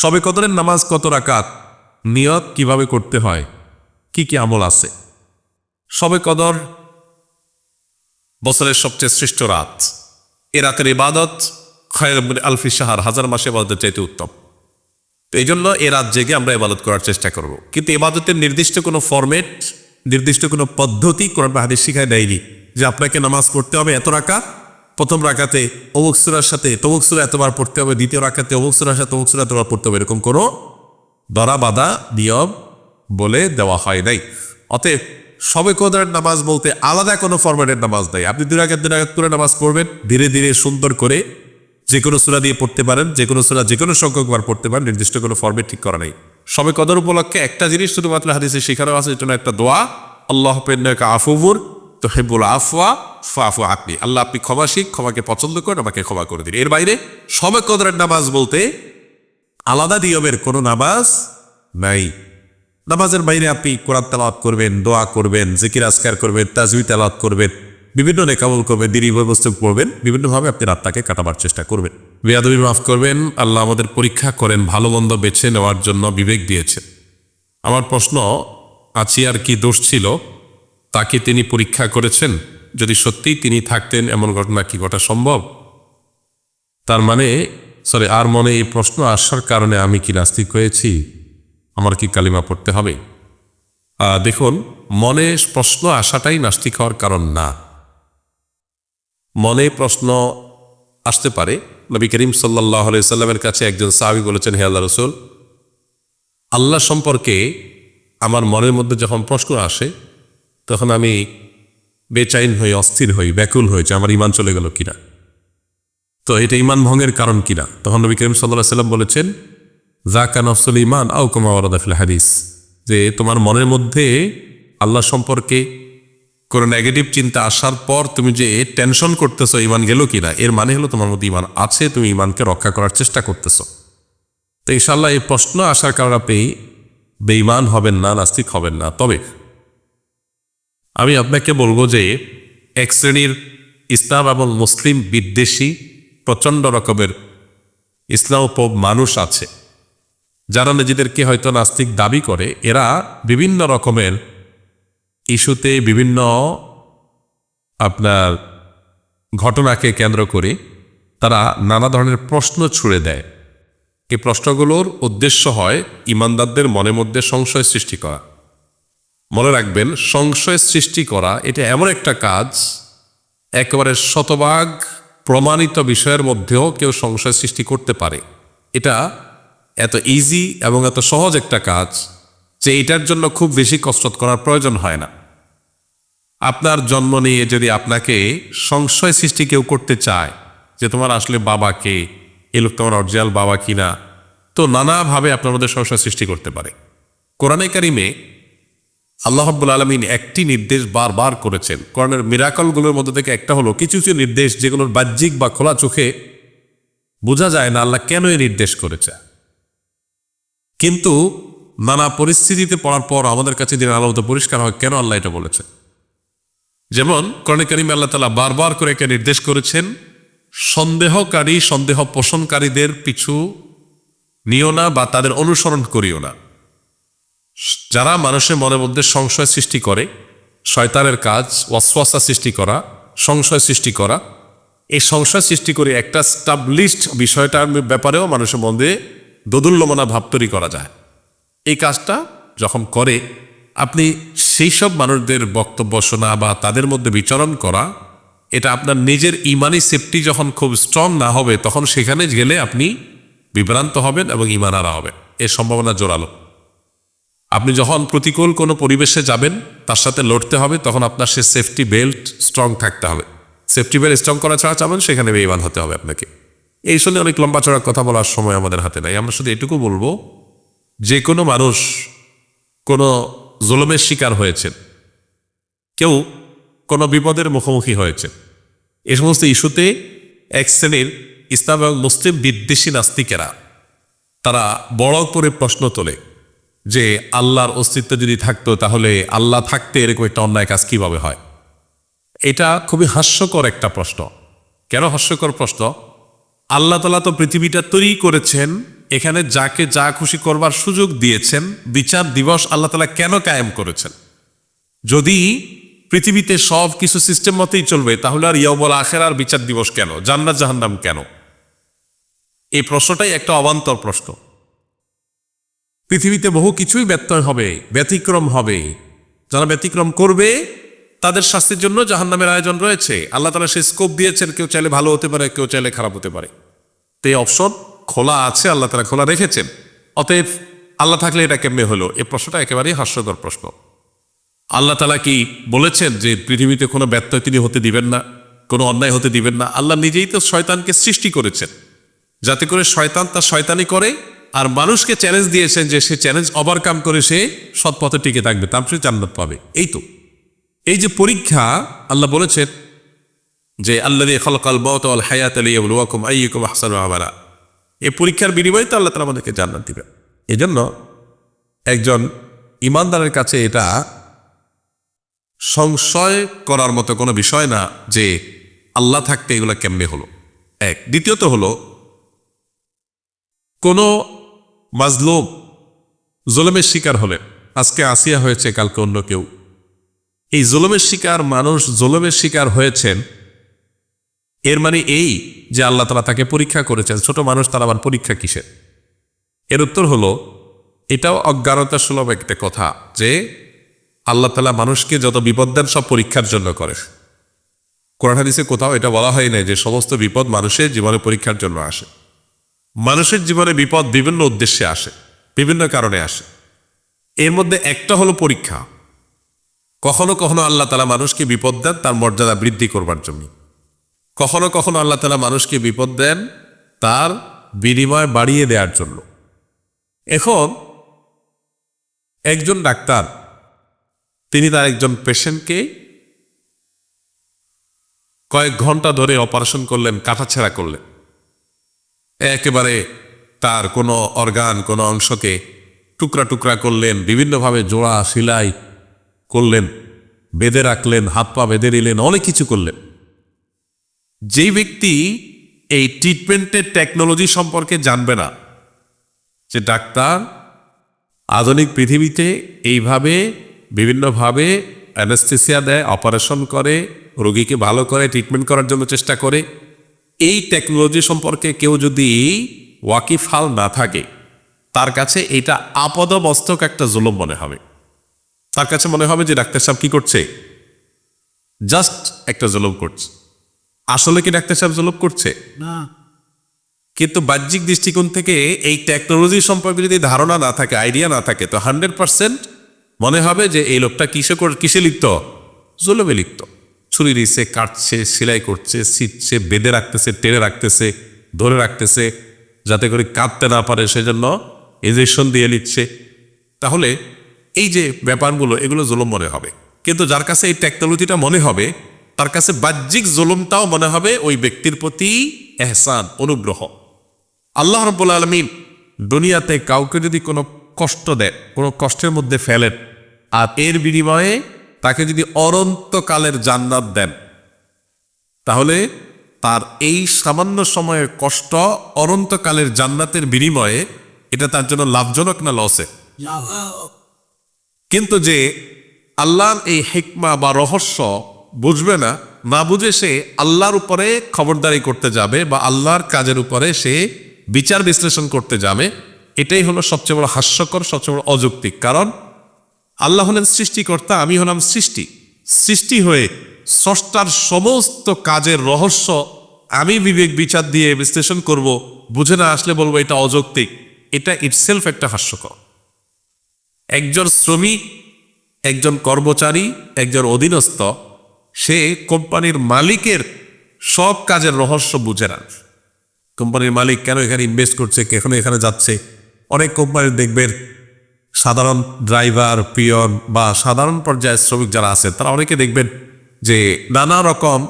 সবে কদরের নামাজ কত রাকাত? নিয়ত কীভাবে করতে হয়? কি কি আমল আছে? সবে কদর বছরের সবচেয়ে শ্রেষ্ঠ রাত। এ রাতের ইবাদত খয়ের আলফি সাহার হাজার মাসে ইবাদতের চাইতে উত্তম। তো এই জন্য এ রাত জেগে আমরা ইবাদত করার চেষ্টা করব। কিন্তু ইবাদতের নির্দিষ্ট কোনো ফরম্যাট, নির্দিষ্ট কোনো পদ্ধতি কোরআন হাদিস শিখায় দেয়নি যে আপনাকে নামাজ পড়তে হবে এত রাকা প্রথম রাকাতে অমুক সাথে তমুক সুরা এতবার পড়তে হবে, দ্বিতীয় রাকাতে অমুক সাথে অমুক এতবার পড়তে হবে, এরকম কোনো দরা বাধা নিয়ম বলে দেওয়া হয় নাই। অতএব সবে কদরের নামাজ বলতে আলাদা কোনো ফরম্যাটের নামাজ নাই। আপনি দুই রাকাত দুই রাকাত করে নামাজ পড়বেন, ধীরে ধীরে সুন্দর করে যে কোনো সুরা দিয়ে পড়তে পারেন, যে কোনো সুরা যে কোনো সংখ্যকবার পড়তে পারেন, নির্দিষ্ট কোনো ফর্মেট ঠিক করা নেই। সবে কদর উপলক্ষে একটা জিনিস শুধুমাত্র হাদিসে শেখানো আছে এটা একটা দোয়া, আল্লাহ পেন্নাকা আফুবুর তো হেবুল আফওয়া ফাফু আপনি। আল্লাহ আপনি ক্ষমাশীল, ক্ষমাকে পছন্দ করেন, আমাকে ক্ষমা করে দিন। এর বাইরে সবে কদরের নামাজ বলতে আলাদা নিয়মের কোনো নামাজ নাই। নামাজের বাইরে আপনি কোরআন তেলাওয়াত করবেন, দোয়া করবেন, জিকির আসকার করবেন তাজবি তেলাওয়াত করবেন, বিভিন্ন নেকামল করবেন, দিনী বস্তু করবেন বিভিন্নভাবে আপনি রাতটাকে কাটাবার চেষ্টা করবেন। বেয়াদবি মাফ করবেন, আল্লাহ আমাদের পরীক্ষা করেন, ভালো মন্দ বেছে নেওয়ার জন্য বিবেক দিয়েছেন। আমার প্রশ্ন, আছি আর কি দোষ ছিল তাকে তিনি পরীক্ষা করেছেন? যদি সত্যিই তিনি থাকতেন, এমন ঘটনা কি ঘটা সম্ভব? তার মানে সরি, আর মনে এই প্রশ্ন আসার কারণে আমি কি নাস্তিক হয়েছি? আমার কি কালিমা পড়তে হবে? দেখুন, মনে প্রশ্ন আসাটাই নাস্তিক হওয়ার কারণ না। মনে প্রশ্ন আসতে পারে। নবী করিম সাল্লাহ সাল্লামের কাছে একজন সাহাবি বলেছেন, হে আল্লাহ রসুল, আল্লাহ সম্পর্কে আমার মনের মধ্যে যখন প্রশ্ন আসে, তখন আমি বেচাইন হই অস্থির হই ব্যাকুল হয়েছে আমার ইমান চলে গেল কিনা? তো এটা ইমান ভঙ্গের কারণ কিনা? তখন নবী করিম সাল্লাহ সাল্লাম বলেছেন জাকা নফসুল ইমান আউ কুমা ওয়ারাদাফিল হাদিস যে তোমার মনের মধ্যে আল্লাহ সম্পর্কে কোনো নেগেটিভ চিন্তা আসার পর তুমি যে টেনশন করতেছো ইমান গেল কিনা? এর মানে হলো তোমার মধ্যে ইমান আছে, তুমি ইমানকে রক্ষা করার চেষ্টা করতেছো। তো ইনশাল্লাহ এই প্রশ্ন আসার কারণে আপনি বেঈমান হবেন না, নাস্তিক হবেন না। তবে আমি আপনাকে বলব যে এক শ্রেণির ইসলাম এবং মুসলিম বিদ্বেষী প্রচণ্ড রকমের ইসলাম মানুষ আছে, যারা নিজেদেরকে হয়তো নাস্তিক দাবি করে। এরা বিভিন্ন রকমের ইস্যুতে বিভিন্ন আপনার ঘটনাকে কেন্দ্র করে তারা নানা ধরনের প্রশ্ন ছুড়ে দেয়। এই প্রশ্নগুলোর উদ্দেশ্য হয় ইমানদারদের মনের মধ্যে সংশয় সৃষ্টি করা। মনে রাখবেন, সংশয় সৃষ্টি করা, এটা এমন একটা কাজ, একেবারে শতভাগ প্রমাণিত বিষয়ের মধ্যেও কেউ সংশয় সৃষ্টি করতে পারে। এটা এত ইজি এবং এত সহজ একটা কাজ যে এটার জন্য খুব বেশি কসরত করার প্রয়োজন হয় না। আপনার জন্ম নিয়ে যদি আপনাকে সংশয় সৃষ্টি কেউ করতে চায় যে তোমার আসলে বাবা কে, এ লোক তোমার অরিজিনাল বাবা কিনা, তো নানাভাবে আপনার মধ্যে সংশয় সৃষ্টি করতে পারে। কোরআনে কারিমে আল্লাহ রাব্বুল আলমিন একটি নির্দেশ বারবার করেছেন। কোরআনের মিরাকলগুলোর মধ্যে থেকে একটা হলো, কিছু কিছু নির্দেশ যেগুলোর বাহ্যিক বা খোলা চোখে বোঝা যায় না আল্লাহ কেন এই নির্দেশ করেছে। কিন্তু নানা পরিস্থিতিতে পড়ার পর আমাদের কাছে দিন আলো তো পরিষ্কার হয় কেন আল্লাহ এটা বলেছে। যেমন করণে করিম আল্লাহ তালা বারবার করে একে নির্দেশ করেছেন, সন্দেহকারী, সন্দেহ পোষণকারীদের পিছু নিও না বা তাদের অনুসরণ করিও না। যারা মানুষের মনের মধ্যে সংশয় সৃষ্টি করে, শয়তানের কাজ, ওয়াসওয়াসা সৃষ্টি করা, সংশয় সৃষ্টি করা, এই সংশয় সৃষ্টি করে একটা স্টাবলিশড বিষয়টার ব্যাপারেও মানুষের মধ্যে দোদুল্যমনা ভাব তৈরি করা যায়। এই কাজটা যখন করে, আপনি সেই সব মানুষদের বক্তব্য শোনা বা তাদের মধ্যে বিচরণ করা, এটা আপনার নিজের ইমানি সেফটি যখন খুব স্ট্রং না হবে, তখন সেখানে গেলে আপনি বিভ্রান্ত হবেন এবং ইমান আরা হবেন। এর সম্ভাবনা জোরালো। আপনি যখন প্রতিকূল কোনো পরিবেশে যাবেন, তার সাথে লড়তে হবে, তখন আপনার সে সেফটি বেল্ট স্ট্রং থাকতে হবে। সেফটি বেল্ট স্ট্রং করা ছাড়া চাবেন সেখানে বেইমান হতে হবে আপনাকে। এই শুনে অনেক লম্বা চড়া কথা বলার সময় আমাদের হাতে নাই। আমরা শুধু এটুকু বলব যে কোনো মানুষ কোনো জুলমের শিকার হয়েছেন, কেউ কোনো বিপদের মুখোমুখি হয়েছে এ সমস্ত ইস্যুতে এক শ্রেণির ইসলাম এবং মুসলিম বিদ্বেষী নাস্তিকেরা, তারা বড় করে প্রশ্ন তোলে। যে আল্লাহর অস্তিত্ব যদি থাকতো, তাহলে আল্লাহ থাকতে এরকম একটা অন্যায় কাজ কীভাবে হয়? এটা খুবই হাস্যকর একটা প্রশ্ন। কেন হাস্যকর প্রশ্ন? আল্লাহ তালা তো পৃথিবীটা তৈরি করেছেন, এখানে যাকে যা খুশি করবার সুযোগ দিয়েছেন, বিচার দিবস আল্লাহ তালা কেন কায়েম করেছেন? যদি পৃথিবীতে সব কিছু সিস্টেম মতেই চলবে, তাহলে আর ইয়াবল আখের আর বিচার দিবস কেন? জান্নাত জাহান্নাম কেন? এই প্রশ্নটাই একটা অবান্তর প্রশ্ন। পৃথিবীতে বহু কিছুই ব্যত্যয় হবে, ব্যতিক্রম হবে। যারা ব্যতিক্রম করবে, তাদের শাস্তির জন্য জাহান্নামের আয়োজন রয়েছে। আল্লাহ তালা সে স্কোপ দিয়েছেন, কেউ চাইলে ভালো হতে পারে, কেউ চাইলে খারাপ হতে পারে। তো এই অপশন খোলা আছে, আল্লাহ তালা খোলা রেখেছেন। অতএব আল্লাহ থাকলে এটা কেমনে হলো? এই প্রশ্নটা একেবারেই হাস্যকর প্রশ্ন। আল্লাহ তালা কি বলেছেন যে পৃথিবীতে কোনো ব্যত্যয় তিনি হতে দিবেন না, কোনো অন্যায় হতে দিবেন না? আল্লাহ নিজেই তো শয়তানকে সৃষ্টি করেছেন। যাতে করে শয়তান তার শয়তানি করে আর মানুষকে চ্যালেঞ্জ দিয়েছেন যে সে চ্যালেঞ্জ ওভারকাম করে সে সৎ পথে টিকে থাকবে, তার সে জান্নাত পাবে। এই তো। এই যে পরীক্ষা, আল্লাহ বলেছেন যে আল্লাহ খলকাল বত আল হায়াত ওয়াকুম আইকুম হাসান আমারা এই পরীক্ষার বিনিময়ে তো আল্লাহ তালা আমাদেরকে জান্নাত দিবে এই জন্য একজন ইমানদারের কাছে এটা সংশয় করার মতো কোনো বিষয় না যে, আল্লাহ থাকতে এগুলো কেমনে হলো? এক। দ্বিতীয়ত হলো, কোনো মাজলুম, জোলমের শিকার হলেন আজকে আসিয়া হয়েছে, কালকে অন্য কেউ। এই জোলমের শিকার মানুষ জোলমের শিকার হয়েছেন। এর মানে এই যে আল্লাহ তালা তাকে পরীক্ষা করেছেন, ছোট মানুষ তার আবার পরীক্ষা কিসের? এর উত্তর হলো, এটাও অজ্ঞানতা সুলভ একটা কথা যে আল্লাহ তালা মানুষকে যত বিপদ দেন, সব পরীক্ষার জন্য করে। কোরআন হাদিসে কোথাও এটা বলা হয় নাই যে সমস্ত বিপদ মানুষের জীবনে পরীক্ষার জন্য আসে। মানুষের জীবনে বিপদ বিভিন্ন উদ্দেশ্যে আসে, বিভিন্ন কারণে আসে। এর মধ্যে একটা হলো পরীক্ষা। কখনো কখনো আল্লাহ তালা মানুষকে বিপদ দেন, তার মর্যাদা বৃদ্ধি করবার জন্য। কখনো কখনো আল্লাহ তালা মানুষকে বিপদ দেন, তার বিনিময় বাড়িয়ে দেওয়ার জন্য। এখন একজন ডাক্তার, তিনি তার একজন পেশেন্টকে কয়েক ঘণ্টা ধরে অপারেশন করলেন, কাটাছেড়া করলেন। একেবারে তার কোনো অর্গান কোনো অংশকে টুকরা টুকরা করলেন, বিভিন্নভাবে জোড়া, সেলাই করলেন, বেঁধে রাখলেন, হাত পা বেঁধে দিলেন অনেক কিছু করলেন। যেই ব্যক্তি এই ট্রিটমেন্টের টেকনোলজি সম্পর্কে জানবে না, যে ডাক্তার আধুনিক পৃথিবীতে এইভাবে বিভিন্নভাবে অ্যানাস্থেসিয়া দেয় অপারেশন করে, রোগীকে ভালো করে ট্রিটমেন্ট করার জন্য চেষ্টা করে এই টেকনোলজি সম্পর্কে কেউ যদি ওয়াকিফাল না থাকে তার কাছে এটা আপদমস্তক একটা জুলুম মনে হবে। তার কাছে মনে হবে যে ডাক্তার সাহেব কি করছে? জাস্ট একটা জুলুম করছে। আসলে কি ডাক্তার সাহেব জুলুম করছে? না। কিন্তু বাহ্যিক দৃষ্টিকোণ থেকে এই টেকনোলজি সম্পর্কে যদি ধারণা না থাকে আইডিয়া না থাকে তো হান্ড্রেড পার্সেন্ট মনে হবে যে এই লোকটা কিসে কর- কিসে লিখত জুলুমে লিপ্ত। ছুরি দিচ্ছে কাটছে, সেলাই করছে, ছিটছে, বেঁধে রাখতেছে, টেনে রাখতেছে, ধরে রাখতেছে, যাতে করে কাঁদতে না পারে, সেজন্য ইঞ্জেকশন দিয়ে নিচ্ছে। তাহলে এই যে ব্যাপারগুলো, এগুলো জুলুম মনে হবে। কিন্তু যার কাছে এই টেকনোলজিটা মনে হবে, তার কাছে বাহ্যিক জুলুমটাও মনে হবে ওই ব্যক্তির প্রতি এহসান, অনুগ্রহ। আল্লাহ রব্বুল আলমিন দুনিয়াতে কাউকে যদি কোনো কষ্ট দেয়, কোনো কষ্টের মধ্যে ফেলেন, আর এর বিনিময়ে তাকে যদি অনন্তকালের জান্নাত দেন, তাহলে তার এই সামান্য সময়ের কষ্ট অনন্তকালের জান্নাতের বিনিময়ে এটা তার জন্য লাভজনক না লসে? কিন্তু যে আল্লাহর এই হেকমা বা রহস্য বুঝবে না না বুঝে সে আল্লাহর উপরে খবরদারি করতে যাবে বা আল্লাহর কাজের উপরে সে বিচার বিশ্লেষণ করতে যাবে, এটাই হলো সবচেয়ে বড় হাস্যকর, সবচেয়ে বড় অযৌক্তিক। কারণ আল্লাহ হলেন সৃষ্টিকর্তা, আমি হলাম সৃষ্টি। সৃষ্টি হয়ে স্রষ্টার সমস্ত কাজের রহস্য আমি বিবেক বিচার দিয়ে বিশ্লেষণ করব, বুঝে না আসলে বলব এটা অযৌক্তিক। এটা ইটসেলফ একটা হাস্যকর। একজন শ্রমিক একজন কর্মচারী, একজন অধীনস্থ, সে কোম্পানির মালিকের সব কাজের রহস্য বুঝে না। কোম্পানির মালিক কেন এখানে ইনভেস্ট করছে, কেন এখানে যাচ্ছে? অনেক কোম্পানি দেখবেন সাধারণ ড্রাইভার, পিয়ন বা সাধারণ পর্যায়ের শ্রমিক যারা আছে, তারা অনেকে দেখবেন যে নানা রকম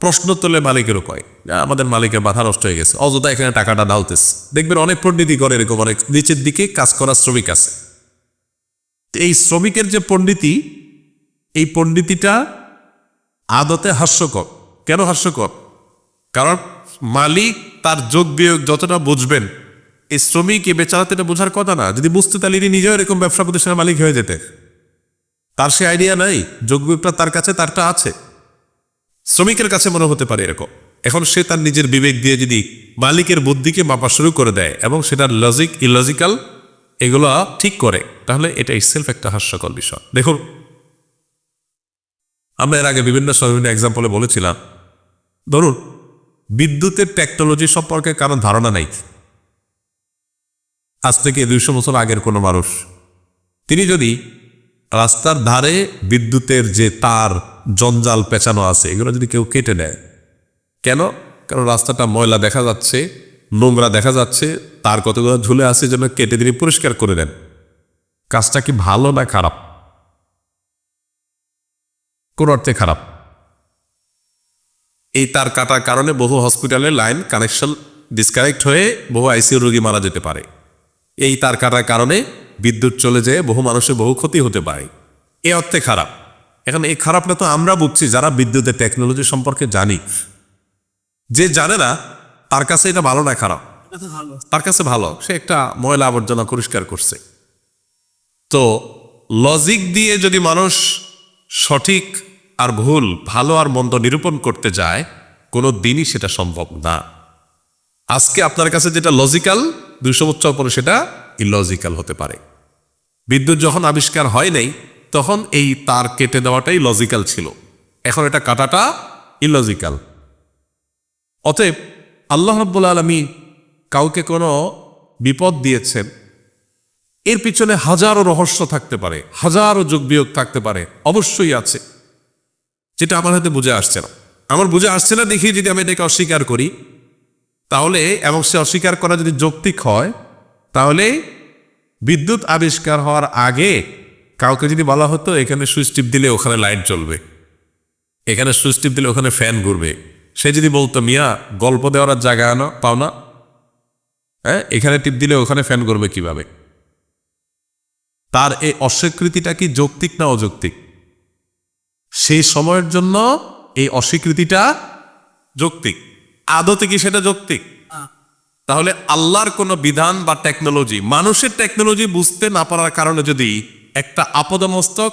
প্রশ্ন তোলে মালিকের উপায়। আমাদের মালিকের মাথা নষ্ট হয়ে গেছে। অযথা এখানে টাকাটা ঢালতেছে দেখবেন অনেক পণ্ডিতি করে এরকম, অনেক নিচের দিকে কাজ করা শ্রমিক আছে। এই শ্রমিকের যে পণ্ডিতি, এই পণ্ডিতিটা আদতে হাস্যকর। কেন হাস্যকর? কারণ মালিক তার যোগ বিয়োগ যতটা বুঝবেন এই শ্রমিক এ বেচারা তো এটা বোঝার কথা না। যদি বুঝতে, তাহলে ইনি নিজেও এরকম ব্যবসা প্রতিষ্ঠানের মালিক হয়ে যেতে তার সে আইডিয়া নাই যোগ বিপ্লব তার কাছে, তারটা আছে। শ্রমিকের কাছে মনে হতে পারে এরকম। এখন সে তার নিজের বিবেক দিয়ে যদি মালিকের বুদ্ধিকে মাপা শুরু করে দেয় এবং সেটার লজিক ইলজিক্যাল এগুলো ঠিক করে, তাহলে এটা সেলফ একটা হাস্যকর বিষয়। দেখুন, আমরা এর আগে বিভিন্ন সময় বিভিন্ন এক্সাম্পলে বলেছিলাম, ধরুন, বিদ্যুতের টেকনোলজি সম্পর্কে কারণ ধারণা নাই। আজ থেকে দুইশো বছর আগের কোনো মানুষ। তিনি যদি রাস্তার ধারে বিদ্যুতের যে তার, জঞ্জাল পেঁচানো আছে, এগুলো যদি কেউ কেটে নেয়, কেন? কারণ রাস্তাটা ময়লা দেখা যাচ্ছে, নোংরা দেখা যাচ্ছে, তার কতগুলো ঝুলে আছে যেন কেটে তিনি পরিষ্কার করে দেন। কাজটা কি ভালো না খারাপ? কোন অর্থে খারাপ? এই তার কাটার কারণে বহু হসপিটালের লাইন কানেকশন ডিসকানেক্ট হয়ে বহু আইসিইউ রোগী মারা যেতে পারে। এই তার কাটার কারণে বিদ্যুৎ চলে যেয়ে বহু মানুষের বহু ক্ষতি হতে পারে। এ অর্থে খারাপ। এখন এই খারাপটা তো আমরা বুঝছি যারা বিদ্যুতের টেকনোলজি সম্পর্কে জানি। যে জানে না তার কাছে এটা ভালো না খারাপ? তার কাছে ভালো। সে একটা ময়লা আবর্জনা পরিষ্কার করছে। তো লজিক দিয়ে যদি মানুষ সঠিক আর ভুল ভালো আর মন্দ নিরূপণ করতে যায় কোনো দিনই সেটা সম্ভব না। আজকে আপনার কাছে যেটা লজিক্যাল দুইশো বছর পরে সেটা ইলজিক্যাল হতে পারে। বিদ্যুৎ যখন আবিষ্কার হয় নাই, তখন এই তার কেটে দেওয়াটাই লজিক্যাল ছিল। এখন এটা কাটাটা ইলজিক্যাল অতএব আল্লাহ রব্বুল আলমী কাউকে কোনো বিপদ দিয়েছেন, এর পিছনে হাজারো রহস্য থাকতে পারে, হাজারো যোগ বিয়োগ থাকতে পারে, অবশ্যই আছে। যেটা আমার হাতে বুঝে আসছে না। আমার বুঝে আসছে না দেখি যদি আমি এটাকে অস্বীকার করি তাহলে, এবং সে অস্বীকার করা যদি যৌক্তিক হয়, তাহলে বিদ্যুৎ আবিষ্কার হওয়ার আগে কাউকে যদি বলা হতো, এখানে সুইচ টিপ দিলে ওখানে লাইট জ্বলবে। এখানে সুইচ টিপ দিলে ওখানে ফ্যান ঘুরবে। সে যদি বলতো, মিয়া, গল্প দেওয়ার জায়গা আনো, পাও না? হ্যাঁ এখানে টিপ দিলে ওখানে ফ্যান করবে কীভাবে? তার এই অস্বীকৃতিটা কি যৌক্তিক না অযৌক্তিক? সেই সময়ের জন্য এই অস্বীকৃতিটা যৌক্তিক। আদতে কি সেটা যৌক্তিক? তাহলে আল্লাহর কোনো বিধান বা টেকনোলজি মানুষের টেকনোলজি বুঝতে না পারার কারণে যদি একটা আপদমস্তক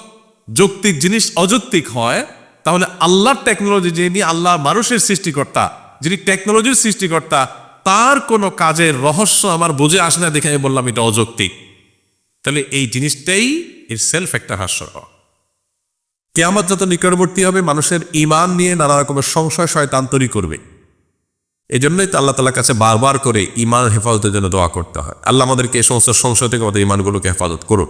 যৌক্তিক জিনিস অযৌক্তিক হয় তাহলে আল্লাহর টেকনোলজি যিনি আল্লাহ মানুষের সৃষ্টিকর্তা যিনি টেকনোলজির সৃষ্টিকর্তা তার কোনো কাজের রহস্য আমার বুঝে আসে না দেখে আমি বললাম এটা অযৌক্তিক। তাহলে এই জিনিসটাই এর সেলফ একটা হাস্যকর কেয়ামত যত নিকটবর্তী হবে মানুষের ইমান নিয়ে নানা রকমের সংশয় শয়তান তৈরি করবে। এই জন্যই তো আল্লাহ তালার কাছে বারবার করে ইমান হেফাজতের জন্য দোয়া করতে হয় আল্লাহ আমাদেরকে এই সমস্ত সংসদ থেকে আমাদের ইমানগুলোকে হেফাজত করুন.